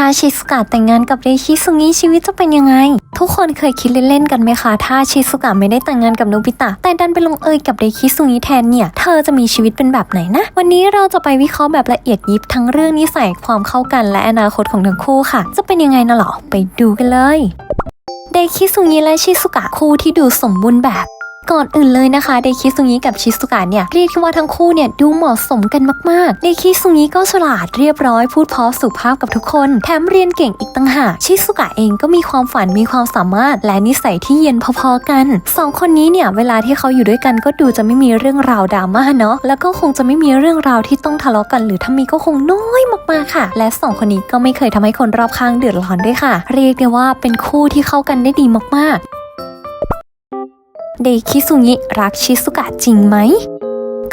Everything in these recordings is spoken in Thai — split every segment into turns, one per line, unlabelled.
ถ้าชิสกะแต่งงานกับเดคิซุงิชีวิตจะเป็นยังไง ทุกคนเคยคิดเล่นๆกันไหมคะถ้าชิสกะไม่ได้แต่งงานกับโนบิตะ แต่ดันไปลงเอยกับเดคิซุงิแทนเนี่ย เธอจะมีชีวิตเป็นแบบไหนนะ วันนี้เราจะไปวิเคราะห์แบบละเอียดยิบทั้งเรื่องนิสัยความเข้ากันและอนาคตของทั้งคู่ค่ะ จะเป็นยังไงนะหรอไปดูกันเลยเดคิซุงิและชิซุกะคู่ที่ดูสมบูรณ์แบบ ก่อนอื่นเลยนะคะเดคิซุงิกับชิซุกะเนี่ยเรียกว่าทั้งคู่เนี่ยดูเหมาะสมกันมากๆเดคิซุงิก็ฉลาดเรียบร้อยพูดเพราะสุภาพกับทุกคน แถมเรียนเก่งอีกตั้งหากชิซุกะเองก็มีความฝันมีความสามารถ และนิสัยที่เย็นพอๆกันสองคนนี้เนี่ยเวลาที่เขาอยู่ด้วยกันก็ดูจะไม่มีเรื่องราวดราม่าเนาะแล้วก็คงจะไม่มีเรื่องราวที่ต้องทะเลาะกัน หรือถ้ามีก็คงน้อยมากๆค่ะ และสองคนนี้ก็ไม่เคยทำให้คนรอบข้างเดือดร้อนด้วยค่ะ เรียกได้ว่าเป็นคู่ที่เข้ากันได้ดีมากๆ เดคิซุงิรักชิซุกะจริงไหม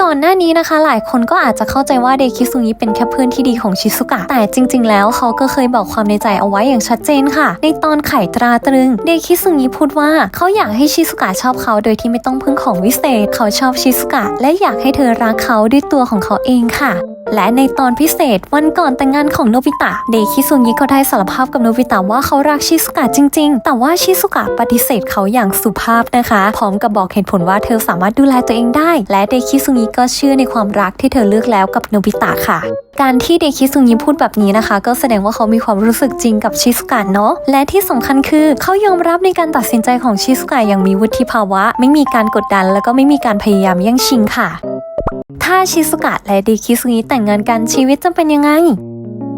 ก่อนหน้านี้นะคะ หลายคนก็อาจจะเข้าใจว่าเดคิซุงิเป็นแค่เพื่อนที่ดีของชิซุกะ แต่จริง ๆ แล้วเขาก็เคยบอกความในใจเอาไว้อย่างชัดเจนค่ะ ในตอนไข่ตราตรึง เดคิซุงิพูดว่าเขาอยากให้ชิซุกะชอบเขาโดยที่ไม่ต้องพึ่งของวิเศษ เขาชอบชิซุกะ และอยากให้เธอรักเขาด้วยตัวของเขาเองค่ะ และในตอนพิเศษวันก่อนแต่งงานของโนบิตะ เดคิซุงิก็ได้สารภาพกับโนบิตะว่าเขารักชิซุกะจริง ๆ แต่ว่าชิซุกะปฏิเสธเขาอย่างสุภาพนะคะ พร้อมกับบอกเหตุผลว่าเธอสามารถดูแลตัวเองได้ และเดคิซุงิก็เชื่อในความรักที่เธอเลือกแล้วกับโนบิตะค่ะ การที่เดคิซุงิพูดแบบนี้นะคะ ก็แสดงว่าเขามีความรู้สึกจริงกับชิซุกะเนาะและที่สำคัญคือเขายอมรับในการตัดสินใจของชิซุกะอย่างมีวุฒิภาวะ ไม่มีการกดดัน แล้วก็ไม่มีการพยายามแย่งชิงค่ะ ถ้าชิซุกะและดีคิซุงิแต่งงานกันชีวิตจะเป็นยังไง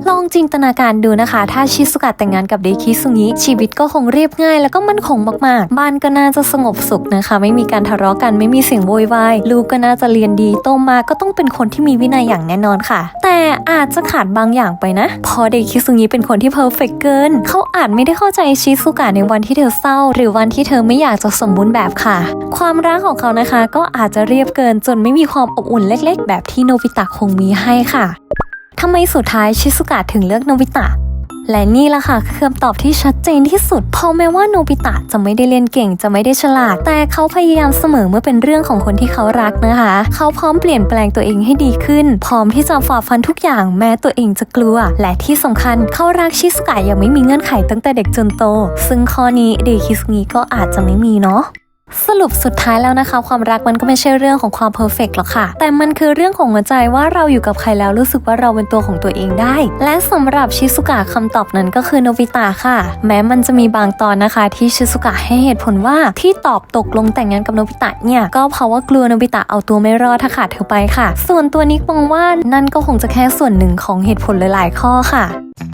ลองจินตนาการดูนะคะ ถ้าชิซุกะแต่งงานกับเดคิซุงิชีวิตก็คงเรียบง่าย แล้วก็มั่นคงมากๆ บ้านก็น่าจะสงบสุขนะคะ ไม่มีการทะเลาะกันไม่มีเสียงโวยวายลูกก็น่าจะเรียนดีโตมาก็ต้องเป็นคนที่มีวินัยอย่างแน่นอนค่ะ แต่อาจจะขาดบางอย่างไปนะเพอเดคิซุงิเป็นคนที่เพอร์เฟกเกินเขาอาจไม่ได้เข้าใจชิซุกะในวันที่เธอเศร้า หรือวันที่เธอไม่อยากจะสมบูรณ์แบบค่ะ ความรักของเขานะคะ ก็อาจจะเรียบเกินจนไม่มีความอบอุ่นเล็ก ๆ แบบที่โนบิตะคงมีให้ค่ะ ทำไมสุดท้ายชิซุกะถึงเลือกโนบิตะ และนี่ละค่ะคือคำตอบที่ชัดเจนที่สุดเพราะแม้ว่าโนบิตะจะไม่ได้เรียนเก่งจะไม่ได้ฉลาด แต่เขาพยายามเสมอเมื่อเป็นเรื่องของคนที่เขารักนะคะ เขาพร้อมเปลี่ยนแปลงตัวเองให้ดีขึ้น พร้อมที่จะฝ่าฟันทุกอย่างแม้ตัวเองจะกลัว และที่สำคัญเขารักชิซุกะอย่างไม่มีเงื่อนไขตั้งแต่เด็กจนโต ซึ่งข้อนี้เดคิซุงิก็อาจจะไม่มีเนาะ สรุปสุดท้ายแล้วนะคะ ความรักมันก็ไม่ใช่เรื่องของความเพอร์เฟกต์หรอกค่ะ แต่มันคือเรื่องของหัวใจว่าเราอยู่กับใครแล้วรู้สึกว่าเราเป็นตัวของตัวเองได้ และสำหรับชิซุกะคำตอบนั้นก็คือโนบิตะค่ะ แม้มันจะมีบางตอนนะคะ ที่ชิซุกะให้เหตุผลว่าที่ตอบตกลงแต่งงานกับโนบิตะเนี่ย ก็เพราะว่ากลัวโนบิตะเอาตัวไม่รอดถ้าขาดเธอไปค่ะ ส่วนตัวนิกมองว่านั่นก็คงจะแค่ส่วนหนึ่งของเหตุผลหลาย ๆ ข้อค่ะ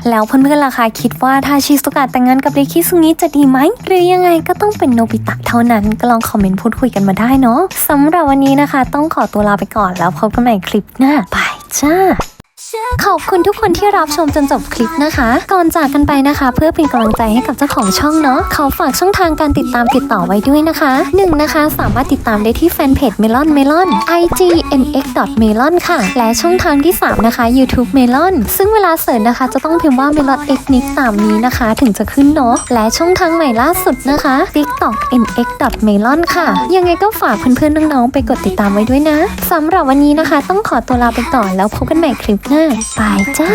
แล้วเพื่อนๆล่ะคะคิดว่าถ้าชิซุกะแต่งงานกับเดคิซุงิจะดีไหม หรือยังไงก็ต้องเป็นโนบิตะเท่านั้น ก็ลองคอมเมนต์พูดคุยกันมาได้เนาะสำหรับวันนี้นะคะ ต้องขอตัวลาไปก่อนแล้วพบกันใหม่คลิปหน้าบายจ้า ขอบคุณทุกคนที่รับชมจนจบคลิปนะคะ ก่อนจากกันไปนะคะ เพื่อเป็นกำลังใจให้กับเจ้าของช่องเนาะขอฝากช่องทางการติดตามติดต่อไว้ด้วยนะคะหนึ่งนะคะสามารถติดตามได้ที่แฟนเพจ Melon Melon IG mx melon ค่ะ และช่องทางที่ 3 นะคะ YouTube Melon ซึ่งเวลาเสิร์ชนะคะ จะต้องพิมพ์ว่า Melon X Nick ตามนี้นะคะ ถึงจะขึ้นเนาะและช่องทางใหม่ล่าสุดนะคะ TikTok mx melon ค่ะ ยังไงก็ฝากเพื่อนๆน้องๆไปกดติดตามไว้ด้วยนะสำหรับวันนี้นะคะ ต้องขอตัวลาไปก่อนแล้วพบกันใหม่คลิปหน้าบายจ้า